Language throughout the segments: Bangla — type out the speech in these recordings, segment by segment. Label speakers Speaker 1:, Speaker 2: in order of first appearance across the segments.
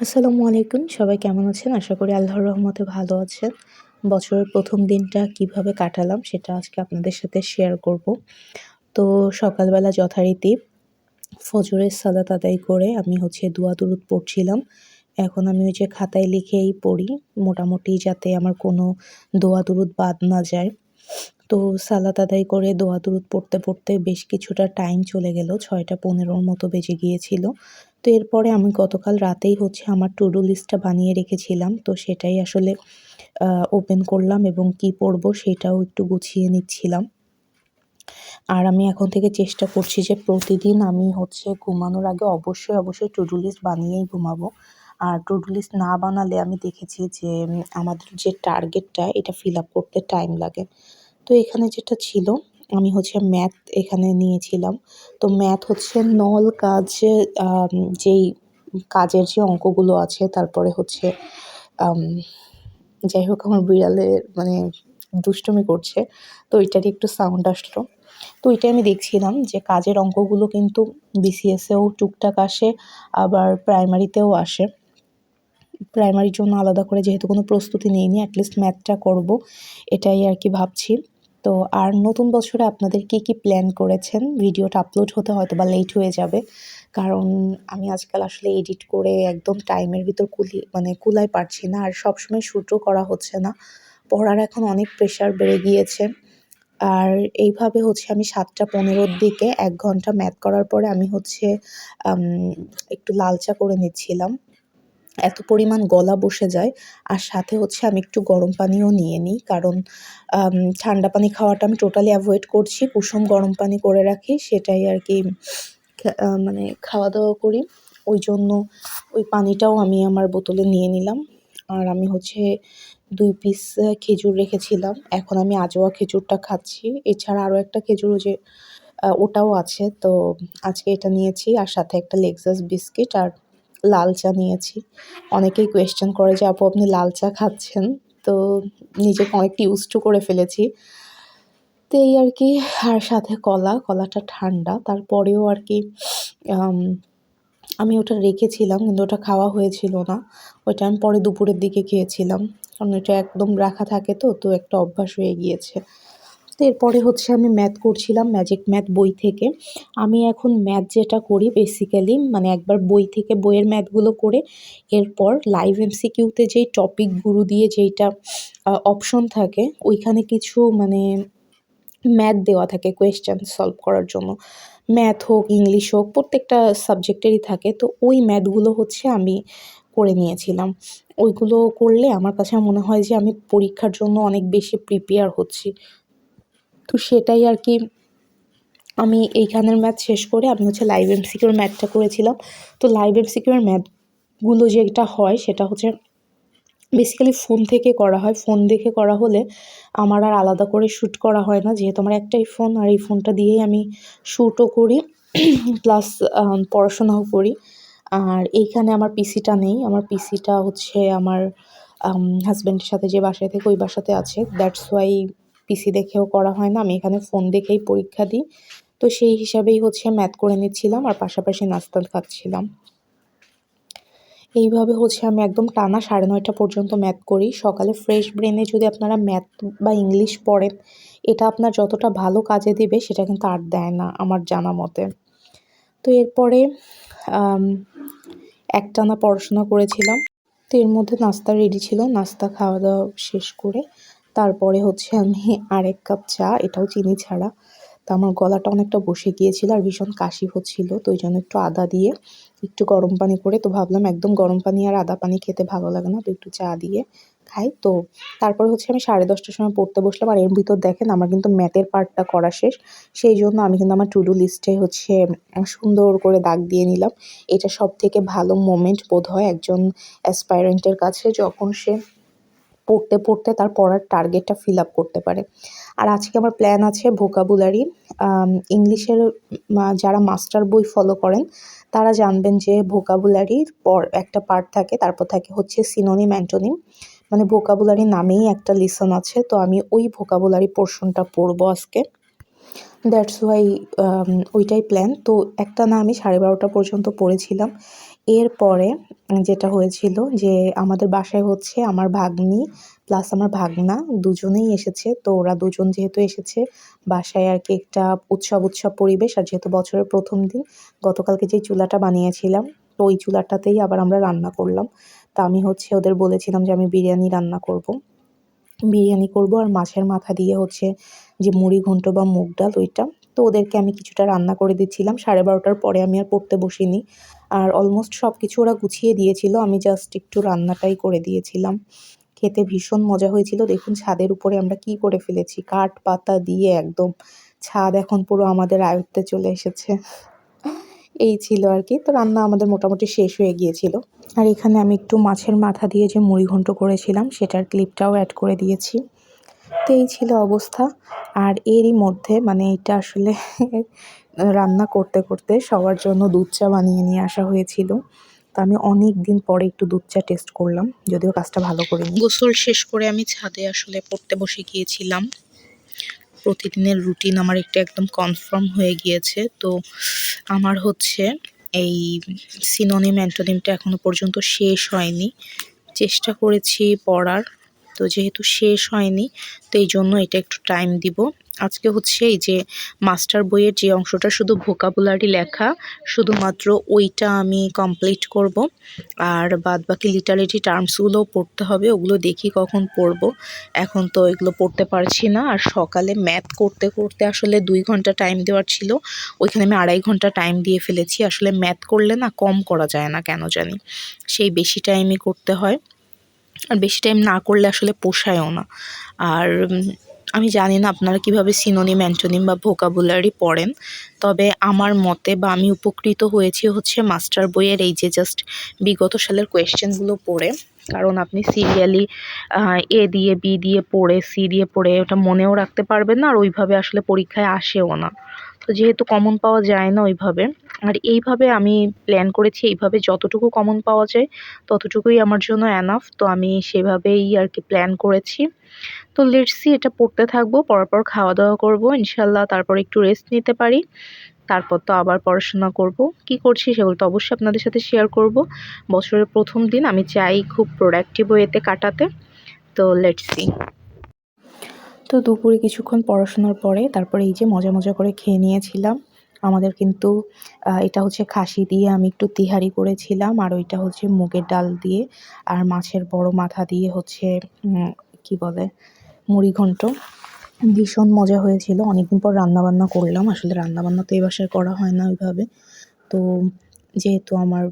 Speaker 1: আসসালামু আলাইকুম। সবাই কেমন আছেন? আশা করি আল্লাহর রহমতে ভালো আছেন। বছরের প্রথম দিনটা কীভাবে কাটালাম সেটা আজকে আপনাদের সাথে শেয়ার করব। তো সকালবেলা যথারীতি ফজরের সালাত আদায় করে আমি হচ্ছে দোয়া দুরুদ পড়ছিলাম। এখন আমি ওই যে খাতায় লিখেই পড়ি, মোটামুটি যাতে আমার কোনো দোয়া দুরুদ বাদ না যায়। তো সালাত আদায় করে দোয়া দুরুদ পড়তে পড়তে বেশ কিছুটা টাইম চলে গেল, ছয়টা পনেরোর মতো বেজে গিয়েছিল। তো এরপরে আমি গতকাল রাতেই হচ্ছে আমার টু ডু লিস্টটা বানিয়ে রেখেছিলাম। তো সেটাই আসলে ওপেন করলাম এবং কি পড়ব সেটাও একটু গুছিয়ে নিচ্ছিলাম। আর আমি এখন থেকে চেষ্টা করছি যে প্রতিদিন আমি হচ্ছে ঘুমানোর আগে অবশ্যই অবশ্যই টু ডু লিস্ট বানিয়েই ঘুমাবো। আর টু ডু লিস্ট না বানালে আমি দেখেছি যে আমাদের যে টার্গেটটা এটা ফিল আপ করতে টাইম লাগে। তো এখানে যেটা ছিল আমি হচ্ছে ম্যাথ এখানে নিয়েছিলাম। তো ম্যাথ হচ্ছে নল কাজ যেই কাজের যে অঙ্কগুলো আছে, তারপরে হচ্ছে যাই হোক আমার বিড়ালের মানে দুষ্টুমি করছে, তো ওইটারই একটু সাউন্ড আসলো। তো ওইটাই আমি দেখছিলাম যে কাজের অঙ্কগুলো কিন্তু বিসিএসেও টুকটাক আসে, আবার প্রাইমারিতেও আসে। প্রাইমারির জন্য আলাদা করে যেহেতু কোনো প্রস্তুতি নেইনি অ্যাটলিস্ট ম্যাথটা করব, এটাই আর কি ভাবছি। তো আর নতুন বছরে আপনাদের কি কি প্ল্যান করেছেন? ভিডিওটা আপলোড হতে হয়তো বা লেট হয়ে যাবে। কারণ আমি আজকাল আসলে এডিট করে একদম টাইমের ভিতর কুলি মানে কুলাই পারছি না। আর সবসময় শ্যুটও করা হচ্ছে না। পড়ার এখন অনেক প্রেশার বেড়ে গিয়েছে। আর এইভাবে হচ্ছে আমি সাতটা পনেরোর দিকে এক ঘণ্টা ম্যাথ করার পরে আমি হচ্ছে একটু লাল চা করে নিচ্ছিলাম। এত পরিমাণ গলা বসে যায়। আর সাথে হচ্ছে আমি একটু গরম পানিও নিয়ে নিই। কারণ ঠান্ডা পানি খাওয়াটা আমি টোটালি অ্যাভয়েড করছি। কুসুম গরম পানি করে রাখি, সেটাই আর কি মানে খাওয়া দাওয়া করি। ওই জন্য ওই পানিটাও আমি আমার বোতলে নিয়ে নিলাম। আর আমি হচ্ছে দুই পিস খেজুর রেখেছিলাম। এখন আমি আজোয়া খেজুরটা খাচ্ছি। এছাড়া আরও একটা খেজুর যে ওটাও আছে। তো আজকে এটা নিয়েছি। আর সাথে একটা লেগজাস বিস্কিট আর লাল চা নিয়েছি। অনেকেই কোয়েশ্চেন করে যে, আপু, আপনি লাল চা খাচ্ছেন? তো নিজেকে অনেকটা ইউজ টু করে ফেলেছি। তো এই আর কি, আর সাথে কলা, কলাটা ঠান্ডা। তারপরেও আর কি আমি ওটা রেখেছিলাম, কিন্তু ওটা খাওয়া হয়েছিল না। ওইটা আমি পরে দুপুরের দিকে খেয়েছিলাম। কারণ এটা একদম রাখা থাকে তো তো একটা অভ্যাস হয়ে গিয়েছে। তো এরপরে হচ্ছে আমি ম্যাথ করছিলাম ম্যাজিক ম্যাথ বই থেকে। আমি এখন ম্যাথ যেটা করি বেসিক্যালি মানে একবার বই থেকে বইয়ের ম্যাথগুলো করে, এরপর লাইভ এমসিকিউতে যেই টপিক গুরু দিয়ে যেইটা অপশন থাকে, ওইখানে কিছু মানে ম্যাথ দেওয়া থাকে কোয়েশ্চেন সলভ করার জন্য। ম্যাথ হোক ইংলিশ হোক, প্রত্যেকটা সাবজেক্টেরই থাকে, তো ওই ম্যাথগুলো হচ্ছে আমি করে নিয়েছিলাম। ওইগুলো করলে আমার কাছে মনে হয় যে আমি পরীক্ষার জন্য অনেক বেশি প্রিপেয়ার হচ্ছি। তো সেটাই আর কি আমি এইখানের ম্যাথ শেষ করে আমি হচ্ছে লাইভ এমসিকিউর ম্যাথটা করেছিলাম। তো লাইভ এমসিকিউর ম্যাথগুলো যেটা হয় সেটা হচ্ছে বেসিক্যালি ফোন থেকে করা হয়। ফোন দেখে করা হলে আমার আর আলাদা করে শ্যুট করা হয় না। যেহেতু আমার একটাই ফোন আর এই ফোনটা দিয়েই আমি শ্যুটও করি প্লাস পড়াশোনাও করি। আর এইখানে আমার পিসিটা নেই। আমার পিসিটা হচ্ছে আমার হাজব্যান্ডের সাথে যে বাসায় থেকে ওই বাসাতে আছে। দ্যাটস ওয়াই পিসি দেখেও করা হয় না। আমি এখানে ফোন দেখেই পরীক্ষা দিই। তো সেই হিসাবেই হচ্ছে ম্যাথ করে নিচ্ছিলাম আর পাশাপাশি নাস্তা খাচ্ছিলাম। এইভাবে হচ্ছে আমি একদম টানা সাড়ে নয়টা পর্যন্ত ম্যাথ করি। সকালে ফ্রেশ ব্রেনে যদি আপনারা ম্যাথ বা ইংলিশ পড়েন, এটা আপনার যতটা ভালো কাজে দেবে সেটা কিন্তু আর দেয় না আমার জানা মতে। তো এরপরে একটানা পড়াশোনা করেছিলাম। তো এর মধ্যে নাস্তা রেডি ছিল। নাস্তা খাওয়া দাওয়া শেষ করে তারপরে হচ্ছে আমি আরেক কাপ চা, এটাও চিনি ছাড়া। তো আমার গলাটা অনেকটা বসে গিয়েছিল আর ভীষণ কাশি হচ্ছিল, তো ওই জন্য একটু আদা দিয়ে, একটু গরম পানি করে, তো ভাবলাম একদম গরম পানি আর আদা পানি খেতে ভালো লাগে না, তো একটু চা দিয়ে খাই। তো তারপরে হচ্ছে আমি সাড়ে দশটার সময় পড়তে বসলাম, আর এর ভিতর দেখেন আমার কিন্তু ম্যাথের পার্টটা করা শেষ, সেই জন্য আমি কিন্তু আমার টু ডু লিস্টে হচ্ছে সুন্দর করে দাগ দিয়ে নিলাম। এটা সব থেকে ভালো মোমেন্ট বোধ হয় একজন অ্যাসপাইরেন্টের কাছে, যখন সে পড়তে পড়তে তার পড়ার টার্গেটটা ফিল আপ করতে পারে। আর আজকে আমার প্ল্যান আছে ভোকাবুলারি ইংলিশের যারা মাস্টার বই ফলো করেন, তারা জানবেন যে ভোকাবুলারির পর একটা পার্ট থাকে, তারপর থাকে হচ্ছে সিনোনিম অ্যান্টোনিম মানে ভোকাবুলারি নামেই একটা লিসন আছে, তো আমি ওই ভোকাবুলারি পোর্শনটা পড়ব আজকে। দ্যাটস ওয়াই ওইটাই প্ল্যান তো একটা না আমি সাড়ে বারোটা পর্যন্ত পড়েছিলাম। এরপরে যেটা হয়েছিল যে আমাদের বাসায় হচ্ছে আমার ভাগ্নি প্লাস আমার ভাগনা দুজনেই এসেছে। তো ওরা দুজন যেহেতু এসেছে, বাসায় আর কি একটা উৎসব উৎসব পরিবেশ আর যেহেতু বছরের প্রথম দিন, গতকালকে যে চুলাটা বানিয়েছিলাম, তো ওই চুলাটাতেই আবার আমরা রান্না করলাম। তা আমি হচ্ছে ওদের বলেছিলাম যে আমি বিরিয়ানি রান্না করব। বিরিয়ানি করব আর মাছের মাথা দিয়ে হচ্ছে যে মুড়ি ঘন্ট বা মুগ ডাল, ওইটা তো ওদেরকে আমি কিছুটা রান্না করে দিচ্ছিলাম। সাড়ে বারোটার পরে আমি আর পড়তে বসিনি। আর অলমোস্ট সব কিছু ওরা গুছিয়ে দিয়েছিল। আমি জাস্ট একটু রান্নাটাই করে দিয়েছিলাম। খেতে ভীষণ মজা হয়েছিল। দেখুন ছাদের উপরে আমরা কি করে ফেলেছি। কাঠ পাতা দিয়ে একদম ছাদ এখন পুরো আমাদের আয়ত্তে চলে এসেছে। এই ছিল আর কি। তো রান্না আমাদের মোটামুটি শেষ হয়ে গিয়েছিল। আর এখানে আমি একটু মাছের মাথা দিয়ে যে মুড়ি ঘন্ট করেছিলাম, সেটার ক্লিপটাও অ্যাড করে দিয়েছি। এই ছিল অবস্থা। আর এরই মধ্যে মানে এটা আসলে রান্না করতে করতে সবার জন্য দুধ চা বানিয়ে নিয়ে আসা হয়েছিল। তো আমি অনেক দিন পরে একটু দুধ চা টেস্ট করলাম, যদিও কাজটা ভালো করিনি। গোসল শেষ করে আমি ছাদে আসলে পড়তে বসে গিয়েছিলাম। প্রতিদিনের রুটিন আমার একটা একদম কনফার্ম হয়ে গিয়েছে। তো আমার হচ্ছে এই সিনোনিম অ্যান্টোনিমটা এখনও পর্যন্ত শেষ হয়নি। চেষ্টা করেছি পড়ার। তো যেহেতু শেষ হয়নি, তো এই জন্য এটা একটু টাইম দিব। আজকে হচ্ছে এই যে মাস্টার বইয়ের যে অংশটা শুধু ভোকাবুলারি লেখা, শুধুমাত্র ওইটা আমি কমপ্লিট করব। আর বাদ বাকি লিটারেটি টার্মসগুলোও পড়তে হবে, ওগুলো দেখি কখন পড়ব। এখন তো এগুলো পড়তে পারছি না, আর সকালে ম্যাথ করতে করতে আসলে দুই ঘণ্টা টাইম দেওয়ার ছিল, ওইখানে আমি আড়াই ঘণ্টা টাইম দিয়ে ফেলেছি। আসলে ম্যাথ করলে না কম করা যায় না, কেন জানি? সেই বেশি টাইমই করতে হয়। আর বেশি টাইম না করলে আসলে পোষায়ও না। আর আমি জানি না আপনারা কীভাবে সিনোনিম অ্যান্টোনিম বা ভোকাবুলারি পড়েন, তবে আমার মতে বা আমি উপকৃত হয়েছি হচ্ছে মাস্টার বইয়ের এই যে জাস্ট বিগত সালের কোয়েশ্চেনগুলো পড়ে। কারণ আপনি সিরিয়ালি এ দিয়ে বি দিয়ে পড়ে সি দিয়ে পড়ে ওটা মনেও রাখতে পারবেন না আর ওইভাবে আসলে পরীক্ষায় আসেও না। তো যেহেতু কমন পাওয়া যায় না ওইভাবে, আর এইভাবে আমি প্ল্যান করেছি এইভাবে যতটুকু কমন পাওয়া যায়, ততটুকুই আমার জন্য অ্যানাফ তো আমি সেভাবেই আর কি প্ল্যান করেছি। তো লেটসি এটা পড়তে থাকব পরার পর খাওয়া দাওয়া করব ইনশাল্লাহ তারপর একটু রেস্ট নিতে পারি, তারপর তো আবার পড়াশোনা করব। কি করছি সেগুলো তো অবশ্যই আপনাদের সাথে শেয়ার করব। বছরের প্রথম দিন আমি চাই খুব প্রোডাক্টিভ ওয়েতে কাটাতে, তো লেটস তো দুপুরে কিছুক্ষণ পড়াশোনার পরে তারপরে এই যে মজা মজা করে খেয়ে নিয়েছিলাম। আমাদের কিন্তু এটা হচ্ছে খাসি দিয়ে আমি একটু তিহারি করেছিলাম আর ওইটা হচ্ছে মুগের ডাল দিয়ে আর মাছের বড় মাথা দিয়ে হচ্ছে কি বলে, মুড়ি ঘন্ট। ভীষণ মজা হয়েছিল। অনেকদিন পর রান্নাবান্না করলাম। আসলে রান্নাবান্না তো এ বাসায় করা হয় না ওইভাবে। তো যেহেতু আমার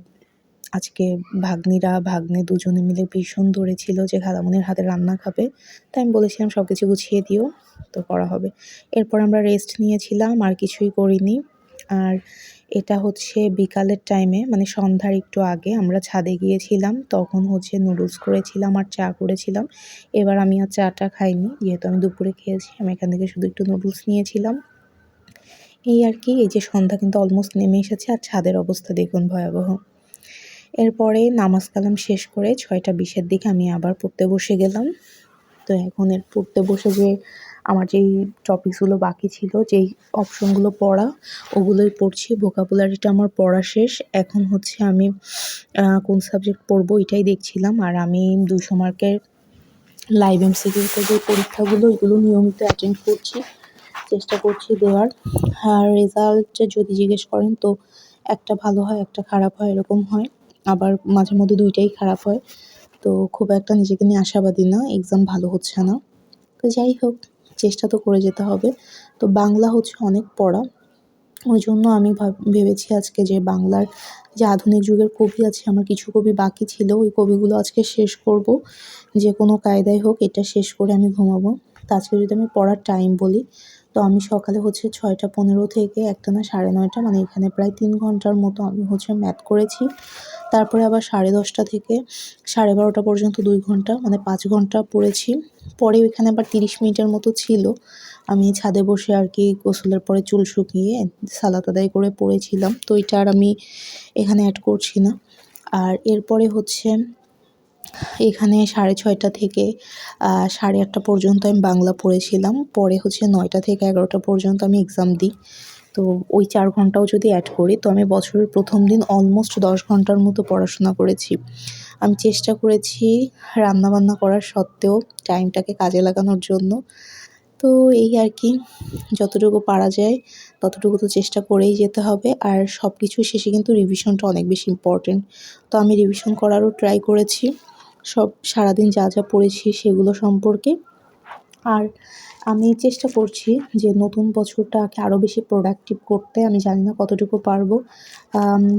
Speaker 1: আজকে ভাগ্নিরা, ভাগ্নে দুজনে মিলে ভীষণ ধরেছিল যে খালামুনির হাতে রান্না খাবে। তাই আমি বলেছিলাম সব কিছু গুছিয়ে দিও, তো করা হবে। এরপর আমরা রেস্ট নিয়েছিলাম, আর কিছুই করিনি। আর এটা হচ্ছে বিকালের টাইমে মানে সন্ধ্যার একটু আগে আমরা ছাদে গিয়েছিলাম, তখন হচ্ছে নুডলস করেছিলাম আর চা করেছিলাম। এবার আমি আর চাটা খাইনি, যেহেতু আমি দুপুরে খেয়েছি, আমি এখান থেকে শুধু একটু নুডলস নিয়েছিলাম। এই আর কি, এই যে সন্ধ্যা কিন্তু অলমোস্ট নেমে এসেছে, আর ছাদের অবস্থা দেখুন ভয়াবহ। এরপরে নামাজ কালাম শেষ করে ছয়টা বিশের দিকে আমি আবার পড়তে বসে গেলাম। তো এখন এর পড়তে বসে যে আমার যেই টপিকসগুলো বাকি ছিল, যেই অপশনগুলো পড়া, ওগুলোই পড়ছি। ভোকাবুলারিটা আমার পড়া শেষ। এখন হচ্ছে আমি কোন সাবজেক্ট পড়ব এটাই দেখছিলাম। আর আমি দুশো মার্কের লাইভ এম এমসিকিউতে যে পরীক্ষাগুলো, এগুলো নিয়মিত অ্যাটেন্ড করছি। চেষ্টা করছি দেওয়ার। আর রেজাল্ট যদি জিজ্ঞেস করেন তো একটা ভালো হয়, একটা খারাপ হয়, এরকম হয়। আবার মাঝে মধ্যে দুইটাই খারাপ হয়। তো খুব একটা নিজেকে নিয়ে আশাবাদী না এক্সাম ভালো হচ্ছে না। তো যাই হোক, চেষ্টা তো করে যেতে হবে। তো বাংলা হচ্ছে অনেক পড়া। ওই জন্য আমি ভেবেছি আজকে যে বাংলার যে আধুনিক যুগের কবি আছে, আমার কিছু কবি বাকি ছিল, ওই কবিগুলো আজকে শেষ করব। যে কোনো কায়দায় হোক, এটা শেষ করে আমি ঘুমাবো। তো আজকে যদি আমি পড়ার টাইম বলি তো আমি সকালে হচ্ছে ছয়টা পনেরো থেকে একটা না সাড়ে নয়টা মানে এখানে প্রায় তিন ঘণ্টার মতো আমি হচ্ছে ম্যাথ করেছি। তারপরে আবার সাড়ে দশটা থেকে সাড়ে বারোটা পর্যন্ত দুই ঘণ্টা মানে পাঁচ ঘণ্টা পড়েছি। পরে ওইখানে আবার তিরিশ মিনিটের মতো ছিল। আমি ছাদে বসে আর কি গোসলের পরে চুল শুকিয়ে সালাত আদায় করে পড়েছিলাম। তো এটা আর আমি এখানে অ্যাড করছি না। আর এরপরে হচ্ছে এখানে সাড়ে ছয়টা থেকে সাড়ে আটটা পর্যন্ত আমি বাংলা পড়েছিলাম। পরে হচ্ছে নয়টা থেকে এগারোটা পর্যন্ত আমি এক্সাম দিই। তো ওই চার ঘন্টাও যদি অ্যাড করি, তো আমি বছরের প্রথম দিন অলমোস্ট দশ ঘণ্টার মতো পড়াশোনা করেছি। আমি চেষ্টা করেছি রান্নাবান্না করার সত্ত্বেও টাইমটাকে কাজে লাগানোর জন্য। তো এই আর কি, যতটুকু পারা যায় ততটুকু তো চেষ্টা করেই যেতে হবে। আর সব কিছু শেষে কিন্তু রিভিশনটা অনেক বেশি ইম্পর্টেন্ট তো আমি রিভিশন করারও ট্রাই করেছি। সব সারাদিন যা যা পড়েছি সেগুলো সম্পর্কে। আর আমি চেষ্টা করছি যে নতুন বছরটাকে আরও বেশি প্রোডাক্টিভ করতে, আমি জানি না কতটুকু পারব।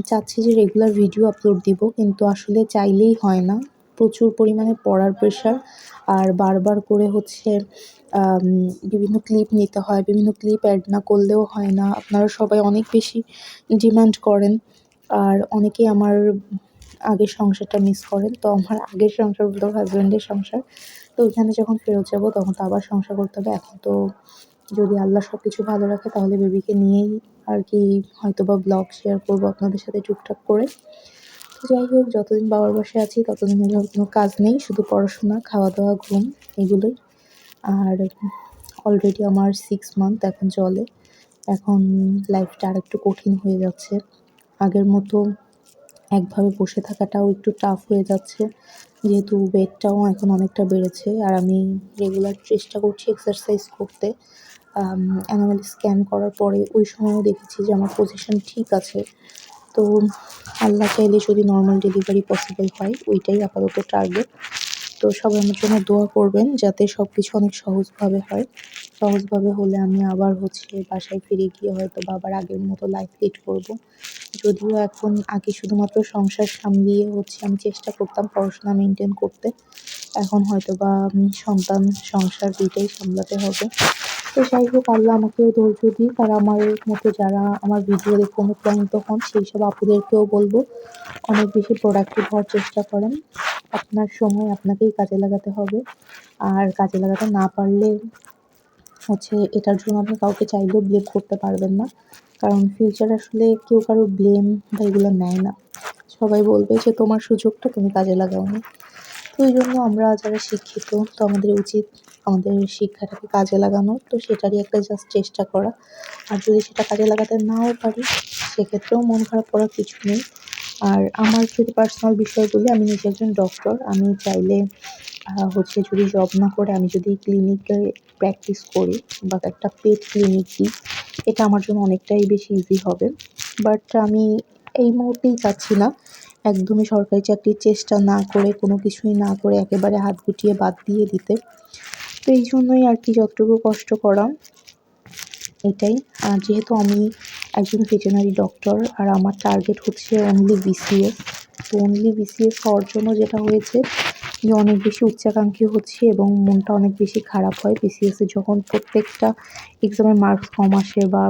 Speaker 1: চাচ্ছি যে রেগুলার ভিডিও আপলোড দিব, কিন্তু আসলে চাইলেই হয় না। প্রচুর পরিমাণে পড়ার প্রেশার আর বারবার করে হচ্ছে বিভিন্ন ক্লিপ নিতে হয়, বিভিন্ন ক্লিপ অ্যাড না করলেও হয় না। আপনারা সবাই অনেক বেশি ডিমান্ড করেন, আর অনেকেই আমার আগের সংসারটা মিস করেন, তো আমার আগের সংসার বলতে হাজব্যান্ডের সংসার। তো ওইখানে যখন ফেরত যাব, তখন তো আবার সংসার করতে হবে। এখন তো যদি আল্লাহ সব কিছু ভালো রাখে, তাহলে বেবিকে নিয়েই আর কি হয়তো বা ব্লগ শেয়ার করব আপনাদের সাথে টুকটাক করে। তো যাই হোক, যতদিন বাবার বাসায় আছি, ততদিন হলে কোনো কাজ নেই, শুধু পড়াশোনা খাওয়া দাওয়া ঘুম, এগুলোই। আর অলরেডি আমার সিক্স মান্থ এখন চলে। এখন লাইফটা আর একটু কঠিন হয়ে যাচ্ছে। আগের মতো একভাবে বসে থাকাটাও একটু টাফ হয়ে যাচ্ছে। যেহেতু ওয়েটটাও এখন অনেকটা বেড়েছে আর আমি রেগুলার চেষ্টা করছি এক্সারসাইজ করতে। অ্যানুয়াল স্ক্যান করার পরে ওই সময়ও দেখেছি যে আমার পজিশন ঠিক আছে। তো আল্লাহ চাইলে যদি নর্মাল ডেলিভারি পসিবল হয়, ওইটাই আপাতত টার্গেট তো সবাই আমার জন্য দোয়া করবেন যাতে সব কিছু অনেক সহজভাবে হয়। সহজভাবে হলে আমি আবার হচ্ছে বাসায় ফিরে গিয়ে হয়তো বাবার আগের মতো লাইফ লিড করব। যদিও এখন আগে শুধুমাত্র সংসার সামলিয়ে হচ্ছে আমি চেষ্টা করতাম পড়াশোনা মেনটেন করতে। এখন হয়তো বা সন্তান, সংসার দুইটাই সামলাতে হবে। তো যাই হোক, আল্লাহ আমাকেও ধৈর্য দিক আর আমার মতো যারা আমার ভিডিও দেখে অনুপ্রাণিত হন, সেই সব আপুদেরকেও বলব, অনেক বেশি প্রোডাক্টিভ হওয়ার চেষ্টা করেন। আপনার সময় আপনাকেই কাজে লাগাতে হবে। আর কাজে লাগাতে না পারলে হচ্ছে এটার জন্য আপনি কাউকে চাইলেও ব্লেম করতে পারবেন না। কারণ ফিউচার আসলে কেউ কারও ব্লেম বা এগুলো নেয় না। সবাই বলবে যে, তোমার সুযোগটা তুমি কাজে লাগাওনি। তো এই জন্য আমরা যারা শিক্ষিত, তো আমাদের উচিত আমাদের শিক্ষাটাকে কাজে লাগানো। তো সেটারই একটা জাস্ট চেষ্টা করা। আর যদি সেটা কাজে লাগাতে নাও পারি, সেক্ষেত্রেও মন খারাপ করার কিছু নেই। আর আমার যদি পার্সোনাল বিষয় বলি আমি নিজে একজন ডক্টর আমি চাইলে হচ্ছে যদি জব না করে আমি যদি ক্লিনিকে প্র্যাকটিস করি বা একটা পেট ক্লিনিক দিই, এটা আমার জন্য অনেকটাই বেশি ইজি হবে। বাট আমি এই মুহূর্তেই চাচ্ছি না একদমই সরকারি চাকরির চেষ্টা না করে, কোনো কিছুই না করে একেবারে হাত গুটিয়ে বাদ দিয়ে দিতে। তো এই জন্যই আর কি যতটুকু কষ্ট করা এটাই। আর যেহেতু আমি একজন ভেটেরিনারি ডক্টর আর আমার টার্গেট হচ্ছে অনলি বিসিএস তো অনলি বিসিএস হওয়ার জন্য যেটা হয়েছে যে অনেক বেশি উচ্চাকাঙ্ক্ষী হচ্ছে এবং মনটা অনেক বেশি খারাপ হয়। বিসিএসে যখন প্রত্যেকটা এক্সামের মার্কস কম আসে বা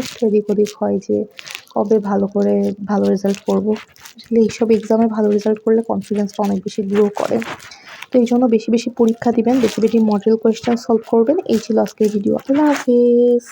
Speaker 1: একটু এদিক ওদিক হয় যে কবে ভালো করে ভালো রেজাল্ট করব, আসলে এইসব এক্সামে ভালো রেজাল্ট করলে কনফিডেন্সটা অনেক বেশি গ্রো করে। তো এই জন্য বেশি বেশি পরীক্ষা দিবেন, বেশি বেশি মডেল কোয়েশ্চেন সলভ করবেন। এই ছিল আজকের ভিডিও আল্লাহ হাফিজ।